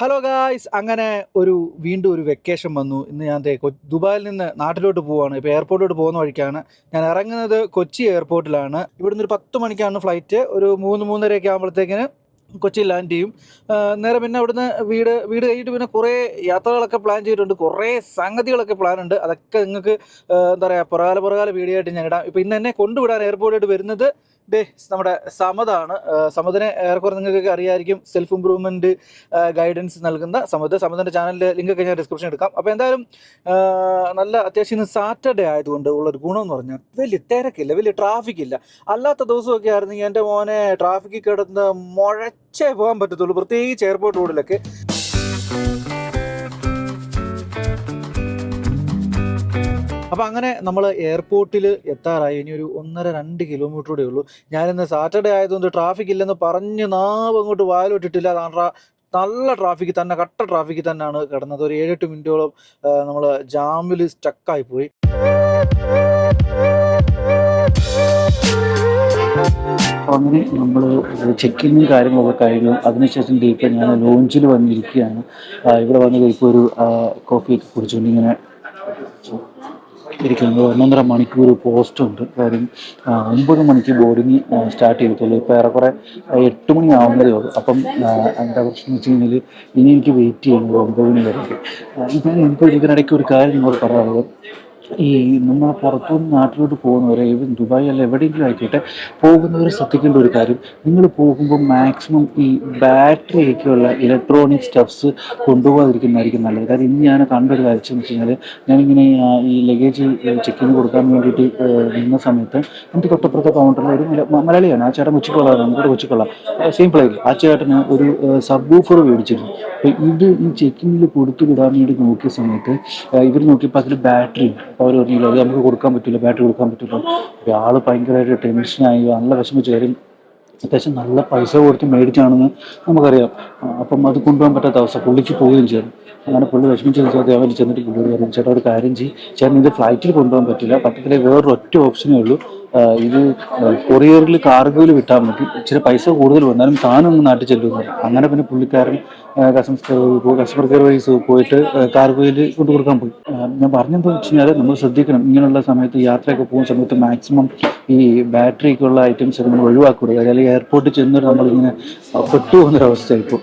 Hello guys അങ്ങനെ ഒരു വീണ്ടും ഒരു വെക്കേഷൻ വന്നു. ഇന്ന് ഞാൻ ദുബായിൽ നിന്ന് നാട്ടിലോട്ട് പോവാണ്. ഇപ്പോൾ എയർപോർട്ടിലോട്ട് പോകുന്ന വഴിക്കാണ്. ഞാൻ ഇറങ്ങുന്നത് കൊച്ചി എയർപോർട്ടിലാണ് ഇവിടുന്ന് ഒരു പത്ത് മണിക്കാണ് ഫ്ലൈറ്റ് ഒരു മൂന്ന് മൂന്നരയൊക്കെ ആകുമ്പോഴത്തേക്കിന് കൊച്ചി ലാൻഡ് ചെയ്യും. നേരെ പിന്നെ അവിടുന്ന് വീട് വീട് കഴിഞ്ഞിട്ട് പിന്നെ കുറേ യാത്രകളൊക്കെ പ്ലാൻ ചെയ്തിട്ടുണ്ട്. കുറേ സംഗതികളൊക്കെ പ്ലാൻ ഉണ്ട്. അതൊക്കെ നിങ്ങൾക്ക് എന്താ പറയുക പുറകാല പുറകാല വീഡിയോ ആയിട്ട് ഞാൻ ഇടാം. ഇപ്പോൾ ഇന്ന് എന്നെ കൊണ്ടുവിടാൻ എയർപോർട്ടിലോട്ട് വരുന്നത് ഡേ നമ്മുടെ സമതാണ്. സമതിനെ ഏറെക്കുറെ നിങ്ങൾക്കൊക്കെ അറിയായിരിക്കും. സെൽഫ് ഇമ്പ്രൂവ്മെന്റ് ഗൈഡൻസ് നൽകുന്ന സമത്. സമതിന്റെ ചാനലിന്റെ ലിങ്കൊക്കെ ഞാൻ ഡിസ്ക്രിപ്ഷൻ എടുക്കാം അപ്പോൾ എന്തായാലും നല്ല അത്യാവശ്യം ഇന്ന് സാറ്റർഡേ ആയതുകൊണ്ട് ഉള്ളൊരു ഗുണം എന്ന് പറഞ്ഞാൽ വലിയ തിരക്കില്ല വലിയ ട്രാഫിക് ഇല്ല. അല്ലാത്ത ദിവസമൊക്കെ ആയിരുന്നെങ്കിൽ എന്റെ മോനെ ട്രാഫിക്കിൽ കിടന്ന് മുഴച്ചേ പോകാൻ പറ്റത്തുള്ളൂ. പ്രത്യേകിച്ച് എയർപോർട്ട് റോഡിലൊക്കെ അപ്പോൾ അങ്ങനെ നമ്മൾ എയർപോർട്ടിൽ എത്താറായി. ഇനി ഒരു ഒന്നര രണ്ട് കിലോമീറ്റർ കൂടെ ഉള്ളൂ. ഞാനിന്ന് സാറ്റർഡേ ആയതുകൊണ്ട് ട്രാഫിക് ഇല്ലെന്ന് പറഞ്ഞ് നാവ് അങ്ങോട്ട് വായിലോട്ടിട്ടില്ല അതാണ് നല്ല ട്രാഫിക്ക് തന്നെ കട്ട ട്രാഫിക്കിൽ തന്നെയാണ് കിടന്നത്. ഒരു ഏഴെട്ട് മിനിറ്റോളം നമ്മൾ ജാമിൽ സ്റ്റക്കായി പോയി. അങ്ങനെ നമ്മൾ ചെക്കിങ്ങും കാര്യങ്ങളൊക്കെ കഴിഞ്ഞു. അതിനുശേഷം ഡീപ്പ് ഞാൻ ലോഞ്ചിൽ വന്നിരിക്കുകയാണ്. ഇവിടെ വന്ന് ഇപ്പോൾ ഒരു കോഫി കുടിച്ചുകൊണ്ട് ഇങ്ങനെ ഇരിക്കുന്നത്. ഒന്നൊന്നര മണിക്കൂർ പോസ്റ്റ് ഉണ്ട്. കാര്യം ഒമ്പത് മണിക്ക് ബോർഡിങ് സ്റ്റാർട്ട് ചെയ്തിട്ടുള്ളൂ. ഇപ്പോൾ ഏറെക്കുറെ എട്ട് മണി ആവുന്നതേ ഉള്ളൂ. അപ്പം എന്താ പ്രശ്നം വെച്ച് കഴിഞ്ഞാൽ ഇനി എനിക്ക് വെയിറ്റ് ചെയ്യുന്നത് ഒമ്പത് മണി വരെ. എനിക്ക് ഇതിനിടയ്ക്ക് ഒരു കാര്യം നിങ്ങളോട് പറയാനുള്ളത്. ഈ നമ്മൾ പുറത്തുനിന്ന് നാട്ടിലോട്ട് പോകുന്നവരെ ഈവൻ ദുബായ് അല്ല എവിടെയെങ്കിലും ആയിക്കോട്ടെ പോകുന്നവർ ശ്രദ്ധിക്കേണ്ട ഒരു കാര്യം. നിങ്ങൾ പോകുമ്പോൾ മാക്സിമം ഈ ബാറ്ററിയൊക്കെയുള്ള ഇലക്ട്രോണിക് സ്റ്റഫ്സ് കൊണ്ടുപോകാതിരിക്കുന്നതായിരിക്കും നല്ലത്. കാര്യം ഇന്ന് ഞാൻ കണ്ടൊരു കാര്യം വെച്ച് കഴിഞ്ഞാൽ ഞാനിങ്ങനെ ഈ ലഗേജ് ചെക്ക് ചെയ്ത് കൊടുക്കാൻ വേണ്ടിയിട്ട് നിന്ന സമയത്ത് എന്റെ തൊട്ടപ്പുറത്തെ കൗണ്ടറിൽ ഒരു മലയാളിയാണ്. ആ ചേട്ടൻ കൊച്ചിക്കൊള്ളാണ് നമ്മുടെ കൊച്ചിക്കൊള്ള സെയിം പ്ലേയിൽ ആ ചേട്ടന് ഒരു സബ് ബൂഫർ മേടിച്ചിരുന്നു. അപ്പോൾ ഇത് ഈ ചെക്കിങ്ങിൽ കൊടുത്തു വിടാൻ വേണ്ടി നോക്കിയ സമയത്ത് ഇവർ നോക്കിയപ്പോൾ അതിൽ ബാറ്ററി അവർ പറഞ്ഞില്ല അത് നമുക്ക് കൊടുക്കാൻ പറ്റില്ല ബാറ്ററി കൊടുക്കാൻ പറ്റില്ല. ഒരാൾ ഭയങ്കരമായിട്ട് ടെൻഷനായി നല്ല വിഷമിച്ച് കാര്യം അത്യാവശ്യം നല്ല പൈസ കൊടുത്ത് മേടിച്ചാണെന്ന് നമുക്കറിയാം. അപ്പം അത് കൊണ്ടുപോകാൻ പറ്റാത്ത അവസ്ഥ. പുള്ളിക്ക് പോവുകയും ചെയ്തു. അങ്ങനെ പുള്ളി വിഷമിച്ച് അവർ ചെന്നിട്ട് പുള്ളിയോട് പറഞ്ഞു ചേട്ടാ ഒരു കാര്യം ചെയ്യും. ചേട്ടൻ ഇത് ഫ്ലൈറ്റിൽ കൊണ്ടുപോകാൻ പറ്റില്ല. പറ്റത്തില്ല വേറൊരു ഒറ്റ ഓപ്ഷനേ ഉള്ളൂ. ഇത് കൊറിയറിൽ കാർഗോയിൽ വിട്ടാൽ മതി. ഇച്ചിരി പൈസ കൂടുതൽ വന്നാലും താനൊന്ന് നാട്ടിൽ ചെല്ലുന്നു അങ്ങനെ പിന്നെ പുള്ളിക്കാരൻ കസ്റ്റമർ കസ്റ്റമർ കെയർ വൈസ് പോയിട്ട് കാർഗോയിൽ കൊണ്ടു കൊടുക്കാൻ പോയി. ഞാൻ പറഞ്ഞെന്താ വെച്ച് കഴിഞ്ഞാൽ നമ്മൾ ശ്രദ്ധിക്കണം. ഇങ്ങനെയുള്ള സമയത്ത് യാത്രയൊക്കെ പോകുന്ന സമയത്ത് മാക്സിമം ഈ ബാറ്ററി ഒക്കെ ഉള്ള ഐറ്റംസ് നമ്മൾ ഒഴിവാക്കുക അല്ലെങ്കിൽ എയർപോർട്ടിൽ ചെന്നിട്ട് നമ്മളിങ്ങനെ പെട്ടു പോകുന്നൊരവസ്ഥ ഇപ്പോൾ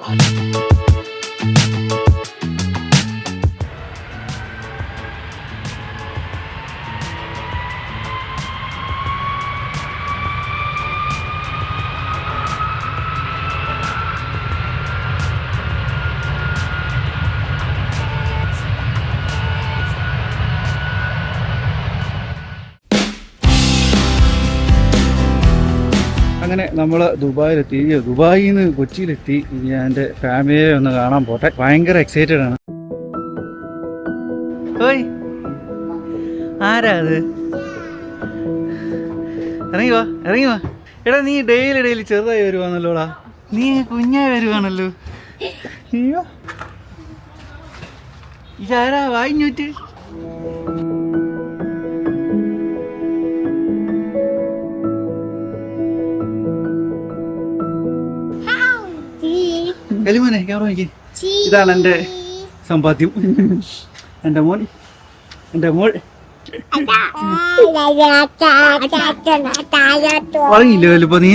അങ്ങനെ നമ്മൾ ദുബായിലെത്തി. ദുബായിൽ നിന്ന് കൊച്ചിയിലെത്തി. ഇനി എന്റെ ഫാമിലിയെ ഒന്ന് കാണാൻ പോട്ടെ. ഭയങ്കര എക്സൈറ്റഡ് ആണ്. ആരാ അത്? ഇറങ്ങി വാ ഇറങ്ങി വാ. എടാ നീ ഡെയിലി ഡെയിലി ചെറുതായി വരുവാന്നല്ലോടാ നീ കുഞ്ഞായി വരുവാണല്ലോ. അയ്യോ. ഇതാരാ? വായിഞ്ഞൂറ്റ്. കലിമോനെ ക്യാമറ എനിക്ക് ഇതാണ് എന്റെ സമ്പാദ്യം എന്റെ മോൻ എന്റെ മോൾ ഉറങ്ങിയില്ലേ വലുപ്പ നീ